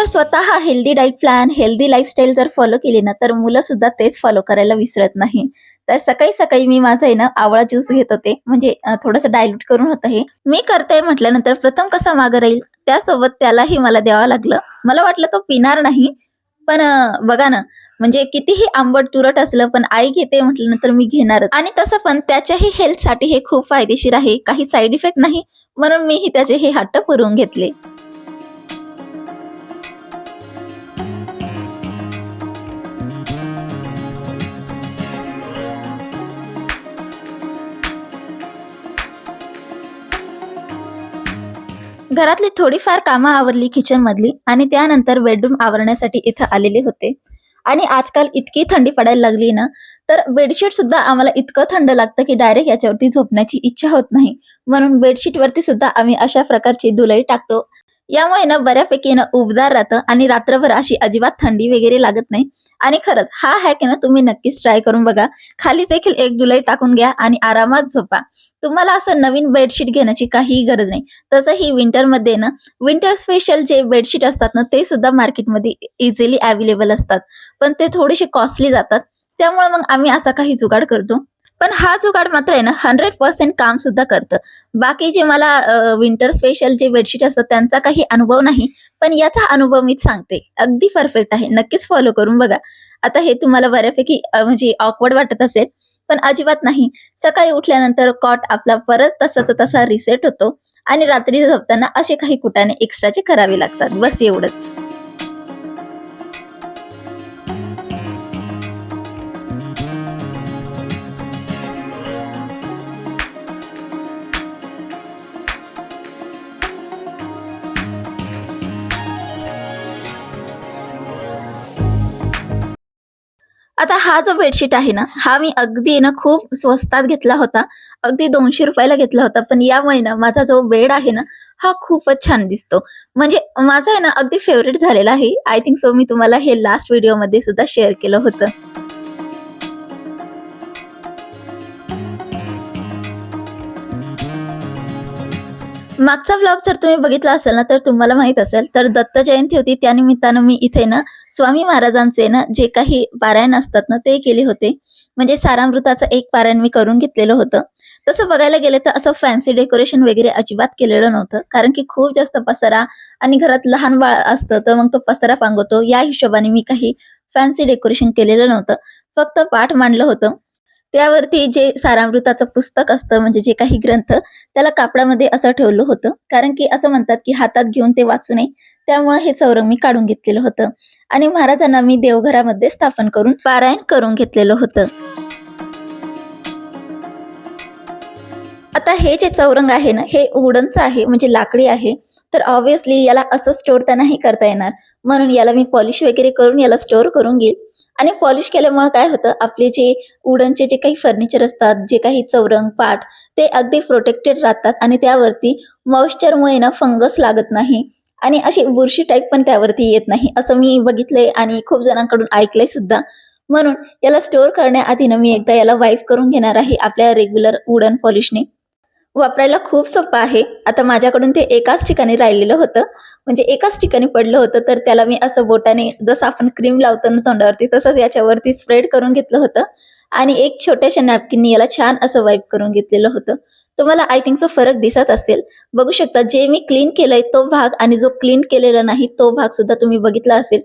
जर स्वतः healthy diet plan healthy lifestyle जर फॉलो केली ना तर मुलं सुद्धा तेच फॉलो करायला विसरत नाही. तर सकाळी सकाळी मी माझं आहे ना आवळा ज्यूस घेत होते. म्हणजे थोडंसं डायल्यूट करून होतं हे मी करते म्हटल्यानंतर प्रथम कसा मागं राहील त्यासोबत त्यालाही मला द्यावं लागलं. मला वाटलं तो पिणार नाही. पण बघा ना म्हणजे कितीही आंबट तुरट असलं पण आई घेते म्हटल्यानंतर मी घेणारच. आणि तसं पण त्याच्याही हेल्थसाठी हे खूप फायदेशीर आहे. काही साईड इफेक्ट नाही. म्हणून मीही त्याचे हे हट्ट पुरवून घेतले. घरातली थोडीफार कामं आवरली किचन मधली आणि त्यानंतर बेडरूम आवरण्यासाठी इथं आलेले होते. आणि आजकाल इतकी थंडी पडायला लागली ना तर बेडशीट सुद्धा आम्हाला इतकं थंड लागतं की डायरेक्ट याच्यावरती झोपण्याची इच्छा होत नाही. म्हणून बेडशीट वरती सुद्धा आम्ही अशा प्रकारची धुलई टाकतो. यामुळे ना बऱ्यापैकी ना उबदार राहतं आणि रात्रभर अशी अजिबात थंडी वगैरे लागत नाही. आणि खरंच हा हॅक ना तुम्ही नक्कीच ट्राय करून बघा. खाली देखील एक धुलई टाकून घ्या आणि आरामात झोपा. तुम्हाला असं नवीन बेडशीट घेण्याची काहीही गरज नाही. तसं ही विंटरमध्ये ना विंटर स्पेशल जे बेडशीट असतात ना ते सुद्धा मार्केटमध्ये इझिली अवेलेबल असतात. पण ते थोडेसे कॉस्टली जातात. त्यामुळे मग आम्ही असा काही जुगाड करतो. पण हा जुगाड मात्र आहे ना हंड्रेड पर्सेंट काम सुद्धा करतं. बाकी जे मला विंटर स्पेशल जे बेडशीट असतात त्यांचा काही अनुभव नाही. पण याचा अनुभव मीच सांगते. अगदी परफेक्ट आहे. नक्कीच फॉलो करून बघा. आता हे तुम्हाला बऱ्यापैकी म्हणजे ऑकवर्ड वाटत असेल. पण अजिबात नाही. सकाळी उठल्यानंतर कॉट आपला परत तसाच तसा रिसेट होतो आणि रात्री झोपताना असे काही कुटाने एक्स्ट्राचे करावे लागतात. बस एवढंच. आता हा जो बेडशीट आहे ना हा मी अगदी ना खूप स्वस्तात घेतला होता. अगदी दोनशे रुपयाला घेतला होता. पण यामुळे ना माझा जो बेड आहे ना हा खूपच छान दिसतो. म्हणजे माझा आहे ना अगदी फेवरेट झालेला आहे. आय थिंक सो मी तुम्हाला हे लास्ट व्हिडिओमध्ये सुद्धा शेअर केलं होतं. मागचा व्लॉग जर तुम्ही बघितला असेल ना तर तुम्हाला माहीत असेल तर दत्त जयंती होती. त्यानिमित्तानं मी इथे ना स्वामी महाराजांचे ना जे काही पारायण असतात ना ते केले होते. म्हणजे सारामृताचं एक पारायण मी करून घेतलेलं होतं. तसं बघायला गेलं तर असं फॅन्सी डेकोरेशन वगैरे अजिबात केलेलं नव्हतं. कारण की खूप जास्त पसारा आणि घरात लहान बाळ असतं तर मग तो पसारा पांगवतो. या हिशोबाने मी काही फॅन्सी डेकोरेशन केलेलं नव्हतं. फक्त पाठ मांडलं होतं. त्यावरती जे सारामृताचं पुस्तक असतं म्हणजे जे काही ग्रंथ त्याला कापडामध्ये असं ठेवलं होतं. कारण की असं म्हणतात की हातात घेऊन ते वाचू नये. त्यामुळे हे चौरंग मी काढून घेतलेलं होतं. आणि महाराजांना मी देवघरामध्ये स्थापन करून पारायण करून घेतलेलं होतं. आता हे जे चौरंग आहे ना हे उडनचं आहे म्हणजे लाकडी आहे. तर ऑब्विसली याला असं स्टोर तर नाही करता येणार. म्हणून याला मी पॉलिश वगैरे करून याला स्टोअर करून घेईल. आणि पॉलिश केल्यामुळे काय होतं? आपले जे उडनचे जे काही फर्निचर असतात जे काही चौरंग पाट ते अगदी प्रोटेक्टेड राहतात आणि त्यावरती मॉइश्चरमुळे ना फंगस लागत नाही आणि अशी बुरशी टाईप पण त्यावरती येत नाही असं मी बघितलंय आणि खूप जणांकडून ऐकलंय सुद्धा. म्हणून याला स्टोअर करण्याआधी ना मी एकदा याला वाईफ करून घेणार आहे आपल्या रेग्युलर वुडन पॉलिशने वापरायला खूप सोपं आहे. आता माझ्याकडून ते एकाच ठिकाणी राहिलेलं होतं. म्हणजे एकाच ठिकाणी पडलं होतं तर त्याला मी असं बोटाने जसं आपण क्रीम लावतो ना तोंडावरती तसंच याच्यावरती स्प्रेड करून घेतलं होतं. आणि एक छोट्याशा नॅपकिननी याला छान असं वाईप करून घेतलेलं होतं. तुम्हाला आय थिंक सो फरक दिसत असेल. बघू शकता जे मी क्लीन केलंय तो भाग आणि जो क्लीन केलेला नाही तो भाग सुद्धा तुम्ही बघितला असेल.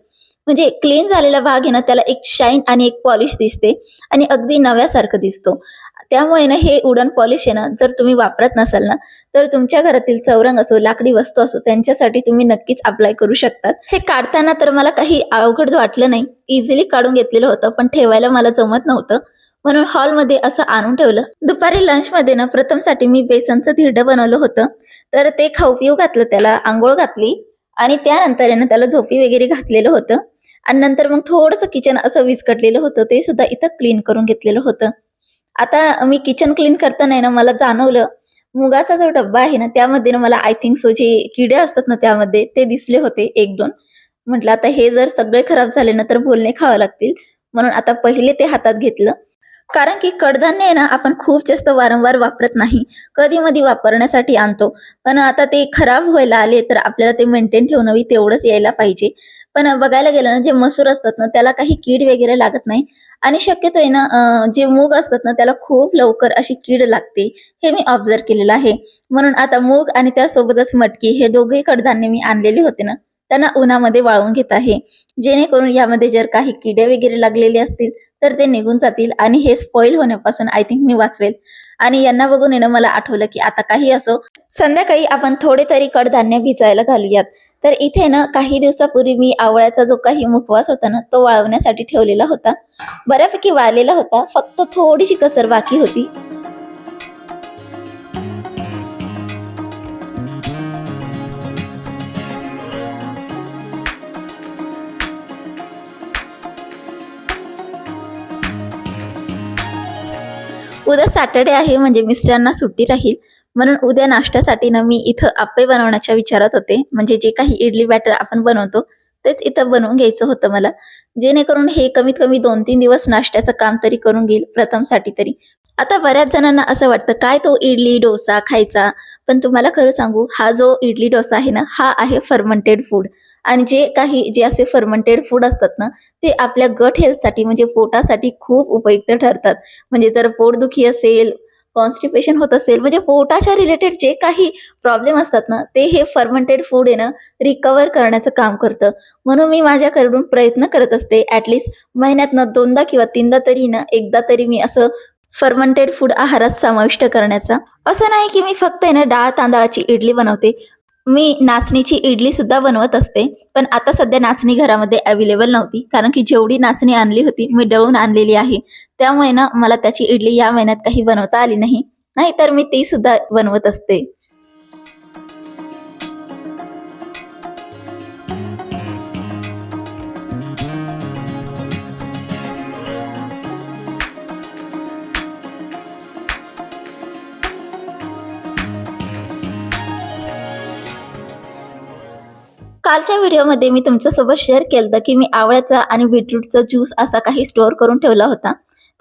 म्हणजे क्लीन झालेला भाग आहे ना त्याला एक शाईन आणि एक पॉलिश दिसते आणि अगदी नव्यासारखं दिसतो. त्यामुळे ना हे उडन पॉलिश आहे ना जर तुम्ही वापरत नसाल ना तर तुमच्या घरातील चौरंग असो लाकडी वस्तू असो त्यांच्यासाठी तुम्ही नक्कीच अप्लाय करू शकतात. हे काढताना तर मला काही अवघड वाटलं नाही. इझिली काढून घेतलेलं होतं पण ठेवायला मला जमत नव्हतं. म्हणून हॉलमध्ये असं आणून ठेवलं. दुपारी लंचमध्ये ना प्रथमसाठी मी बेसनचं धिरडं बनवलं होतं. तर ते खाऊ पिऊ घातलं त्याला आंघोळ घातली आणि त्यानंतर आहे ना त्याला झोपी वगैरे घातलेलं होतं. आणि नंतर मग थोडंसं किचन असं विस्कटलेलं होतं ते सुद्धा इथं क्लीन करून घेतलेलं होतं. आता मी किचन क्लीन करताना ना मला जाणवलं मुगाचा जो डब्बा आहे ना त्यामध्ये ना मला आय थिंक सो जे किडे असतात ना त्यामध्ये ते दिसले होते एक दोन. म्हटलं आता हे जर सगळे खराब झाले ना तर बोलणे खावं लागतील. म्हणून आता पहिले ते हातात घेतलं. कारण की कडधान्य आहे ना आपण खूप जास्त वारंवार वापरत नाही. कधी मधी वापरण्यासाठी आणतो. पण आता ते खराब व्हायला आले तर आपल्याला ते मेंटेन ठेवणं तेवढंच यायला पाहिजे. पण बघायला गेलं ना जे मसूर असतात ना त्याला काही कीड वगैरे लागत नाही. आणि शक्यतो आहे ना जे मूग असतात ना त्याला खूप लवकर अशी कीड लागते. हे मी ऑब्झर्व केलेलं आहे. म्हणून आता मूग आणि त्यासोबतच मटकी हे दोघे कडधान्य मी आणलेले होते ना त्यांना उन्हामध्ये वाळवून घेत आहे. जेणेकरून यामध्ये जर काही किडे वगैरे लागलेले असतील तर ते निघून जातील आणि हे स्पॉइल होण्यापासून आय थिंक मी वाचवेल. आणि यांना बघून येणं मला आठवलं की आता काही असो संध्याकाळी आपण थोडे तरी कडधान्य भिजायला घालूयात. तर इथे ना काही दिवसापूर्वी मी आवळ्याचा जो काही मुखवास होता ना तो वाळवण्यासाठी ठेवलेला होता. बऱ्यापैकी वाळलेला होता फक्त थोडीशी कसर बाकी होती. उद्या सॅटर्डे आहे म्हणजे मिस्टरांना सुट्टी राहील. म्हणून उद्या नाश्त्यासाठी ना मी इथं आप्पे बनवण्याच्या विचारात होते. म्हणजे जे काही इडली बॅटर आपण बनवतो तेच इथं बनवून घ्यायचं होतं मला. जेणेकरून हे कमीत कमी दोन तीन दिवस नाश्त्याचं काम तरी करून घेईल प्रथमसाठी तरी. आता बऱ्याच जणांना असं वाटतं काय तो इडली डोसा खायचा? पण तुम्हाला खरं सांगू हा जो इडली डोसा आहे ना हा आहे फर्मंटेड फूड आणि जे काही जे असे फर्मंटेड फूड असतात ना ते आपल्या गट हेल्थसाठी म्हणजे पोटासाठी खूप उपयुक्त ठरतात. म्हणजे जर पोटदुखी असेल कॉन्स्टिपेशन होत असेल म्हणजे पोटाच्या रिलेटेड जे काही प्रॉब्लेम असतात ना ते हे फर्मंटेड फूड आहे ना रिकवर करण्याचं काम करतं. म्हणून मी माझ्याकडून प्रयत्न करत असते ॲटलिस्ट महिन्यातनं दोनदा किंवा तीनदा तरी ना एकदा तरी मी असं फर्मंटेड फूड आहारात समाविष्ट करण्याचा. असं नाही की मी फक्त आहे ना डाळ तांदळाची इडली बनवते. मी नाचणीची इडली सुद्धा बनवत असते पण आता सध्या नाचणी घरामध्ये अवेलेबल नव्हती कारण की जेवढी नाचणी आणली होती मी दळून आणलेली आहे. त्यामुळे ना मला त्याची इडली या महिन्यात काही बनवता आली नाही. नाहीतर मी ती सुद्धा बनवत असते. कालच्या व्हिडिओमध्ये मी तुमच्यासोबत शेअर केलं की मी आवळ्याचा आणि बीटरूटचा ज्यूस असा काही स्टोअर करून ठेवला होता.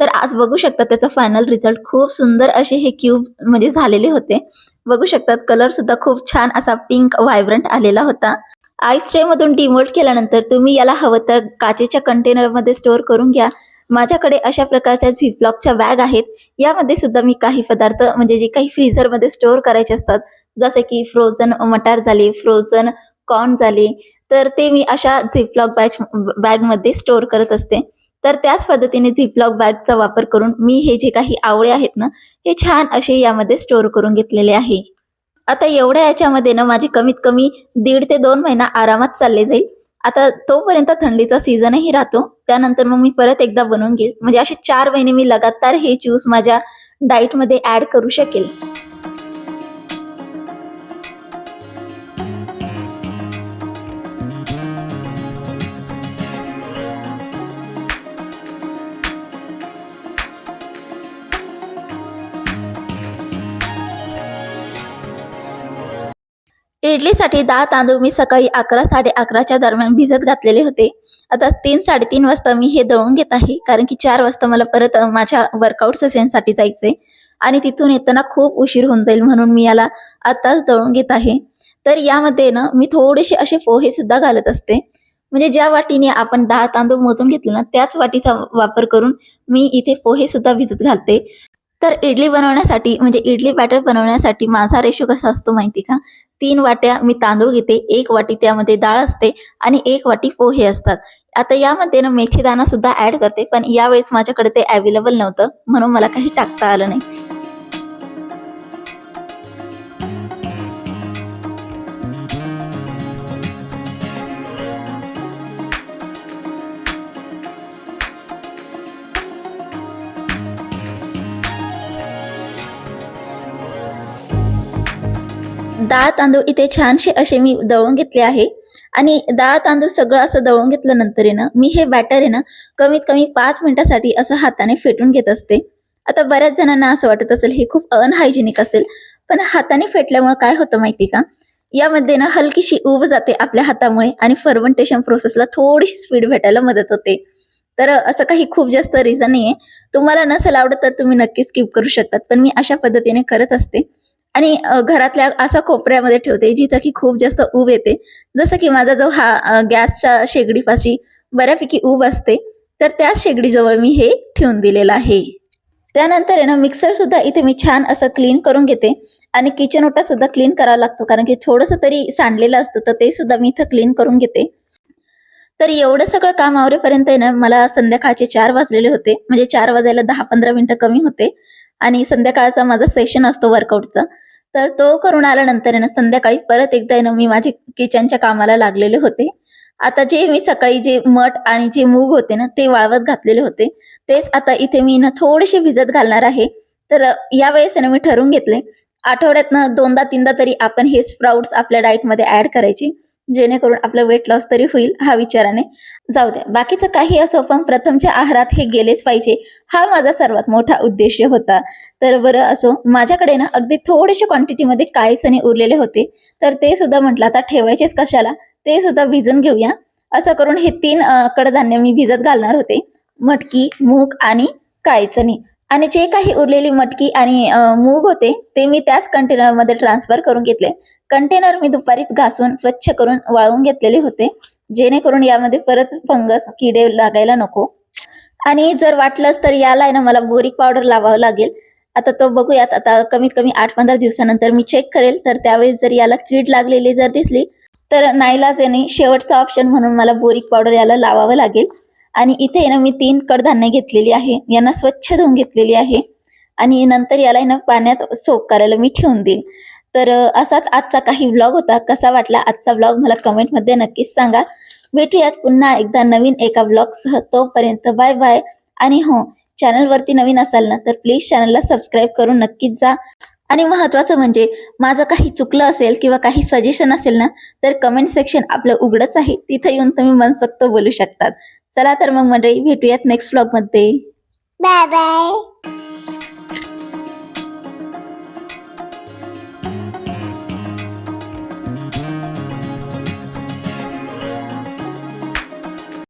तर आज बघू शकता त्याचा फायनल रिझल्ट खूप सुंदर असे हे क्यूब्स म्हणजे झालेले होते. बघू शकतात कलर सुद्धा खूप छान असा पिंक व्हायब्रंट आलेला होता. आईस ट्रेमधून डिमोल्ट केल्यानंतर तुम्ही याला हवं तर काचेच्या कंटेनरमध्ये स्टोअर करून घ्या. माझ्याकडे अशा प्रकारच्या झिपलॉकच्या बॅग आहेत. यामध्ये सुद्धा मी काही पदार्थ म्हणजे जे काही फ्रीझरमध्ये स्टोअर करायचे असतात. जसे की फ्रोझन मटार झाले फ्रोझन कॉर्न झाले तर ते मी अशा झिपलॉक बॅच बॅगमध्ये स्टोअर करत असते. तर त्याच पद्धतीने झिपलॉक बॅगचा वापर करून मी हे जे काही आवळे आहेत ना हे छान असे यामध्ये स्टोअर करून घेतलेले आहे. आता एवढ्या याच्यामध्ये ना माझे कमीत कमी दीड ते दोन महिना आरामात चालले जाईल. आता तोपर्यंत थंडीचा सीझनही राहतो. त्यानंतर मग मी परत एकदा बनवून घेईल. म्हणजे असे चार महिने मी लगातार हे ज्यूस माझ्या डाईटमध्ये ऍड करू शकेल. इडलीसाठी दहा तांदूळ मी सकाळी अकरा साडे अकराच्या दरम्यान भिजत घातलेले होते. आता तीन साडेतीन वाजता मी हे दळून घेत आहे कारण की चार वाजता मला परत माझ्या वर्कआउट सेशनसाठी जायचंय. आणि तिथून येताना खूप उशीर होऊन जाईल म्हणून मी याला आताच दळून घेत आहे. तर यामध्ये ना मी थोडेसे असे पोहे सुद्धा घालत असते. म्हणजे ज्या वाटीने आपण दहा तांदूळ मोजून घेतले ना त्याच वाटीचा वापर करून मी इथे पोहे सुद्धा भिजत घालते. तर इडली बनवण्यासाठी म्हणजे इडली बॅटर बनवण्यासाठी माझा रेशो कसा असतो माहिती का? तीन वाट्या मी तांदूळ घेते एक वाटी त्यामध्ये डाळ असते आणि एक वाटी पोहे असतात. आता यामध्ये ना मेथी दाणा सुद्धा ऍड करते पण यावेळेस माझ्याकडे ते अवेलेबल नव्हतं म्हणून मला काही टाकता आलं नाही. डाळ तांदूळ इथे छानसे असे मी दळून घेतले आहे. आणि डाळ तांदूळ सगळं असं दळून घेतल्यानंतर आहे ना मी हे बॅटर आहे ना कमीत कमी पाच मिनिटासाठी असं हाताने फेटून घेत असते. आता बऱ्याच जणांना असं वाटत असेल हे खूप अनहायजेनिक असेल पण हाताने फेटल्यामुळे काय होतं माहिती का? यामध्ये ना हलकीशी उब जाते आपल्या हातामुळे आणि फर्मेंटेशन प्रोसेसला थोडीशी स्पीड भेटायला मदत होते. तर असं काही खूप जास्त रिझन नाही आहे तुम्हाला नसेल आवडत तर तुम्ही नक्की स्किप करू शकतात पण मी अशा पद्धतीने करत असते. आणि घरातल्या असा कोपऱ्यामध्ये ठेवते जिथं की खूप जास्त ऊब येते. जसं की माझा जो हा गॅसच्या शेगडीपाशी बऱ्यापैकी ऊब असते तर त्या शेगडीजवळ मी हे ठेवून दिलेलं आहे. त्यानंतर आहे ना मिक्सर सुद्धा इथे मी छान असं क्लीन करून घेते आणि किचन ओटा सुद्धा क्लीन करावा लागतो कारण की थोडंसं तरी सांडलेलं असतं तर ते सुद्धा मी इथं क्लीन करून घेते. तर एवढं सगळं काम आवरेपर्यंत आहे ना मला संध्याकाळचे चार वाजलेले होते म्हणजे चार वाजायला दहा पंधरा मिनिटं कमी होते. आणि संध्याकाळचा माझा सेशन असतो वर्कआउटचा तर तो करून आल्यानंतर आहे ना संध्याकाळी परत एकदा आहे ना मी माझे किचनच्या कामाला लागलेले होते. आता जे मी सकाळी जे मठ आणि जे मूग होते ना ते वाळवत घातलेले होते. तेच आता इथे मी ना थोडेसे भिजत घालणार आहे. तर या यावेळेस ना मी ठरवून घेतले. आठवड्यातनं दोनदा तीनदा तरी आपण हे स्प्राउट्स आपल्या डाएटमध्ये ऍड करायचे. जेणेकरून आपलं वेट लॉस तरी होईल हा विचाराने जाऊ द्या. बाकीचं काही असो पण प्रथमच्या आहारात हे गेलेच पाहिजे. हा माझा सर्वात मोठा उद्देश होता. तर बरं असो माझ्याकडे ना अगदी थोडेसे क्वांटिटीमध्ये काळे चणे उरलेले होते. तर ते सुद्धा म्हटलं आता ठेवायचेच कशाला? ते सुद्धा भिजून घेऊया. असं करून हे तीन कडधान्य मी भिजत घालणार होते. मटकी मूग आणि काळे चणे आणि जे काही उरलेली मटकी आणि मूग होते ते मी त्याच कंटेनरमध्ये ट्रान्सफर करून घेतले. कंटेनर मी दुपारीच घासून स्वच्छ करून वाळवून घेतलेले होते. जेणेकरून यामध्ये परत फंगस किडे लागायला नको. आणि जर वाटलंच तर याला आहे ना मला बोरिक पावडर लावावं लागेल. आता तो बघूयात आता कमीत कमी आठ पंधरा दिवसानंतर मी चेक करेल. तर त्यावेळेस जर याला कीड लागलेली जर दिसली तर नाईलाज याने शेवटचा ऑप्शन म्हणून मला बोरिक पावडर याला लावावं लागेल. आणि इथे ना मी तीन कडधान्य घेतलेली आहे. यांना स्वच्छ धुवून घेतलेली आहे. आणि नंतर याला ना पाण्यात सोक करायला मी ठेवून देईल तर असाच आजचा काही व्लॉग होता. कसा वाटला आजचा व्लॉग मला कमेंटमध्ये नक्कीच सांगा. भेटूयात पुन्हा एकदा नवीन एका व्लॉगसह तोपर्यंत बाय बाय आणि हो चॅनलवरती नवीन असाल ना तर प्लीज चॅनलला सबस्क्राईब करून नक्कीच जा. आणि महत्वाचं म्हणजे माझं काही चुकलं असेल किंवा काही सजेशन असेल ना तर कमेंट सेक्शन आपलं उघडच आहे. तिथे येऊन तुम्ही मनसक्त बोलू शकतात. चला तर मग मंडळी भेटूयात नेक्स्ट व्लॉगमध्ये बाय बाय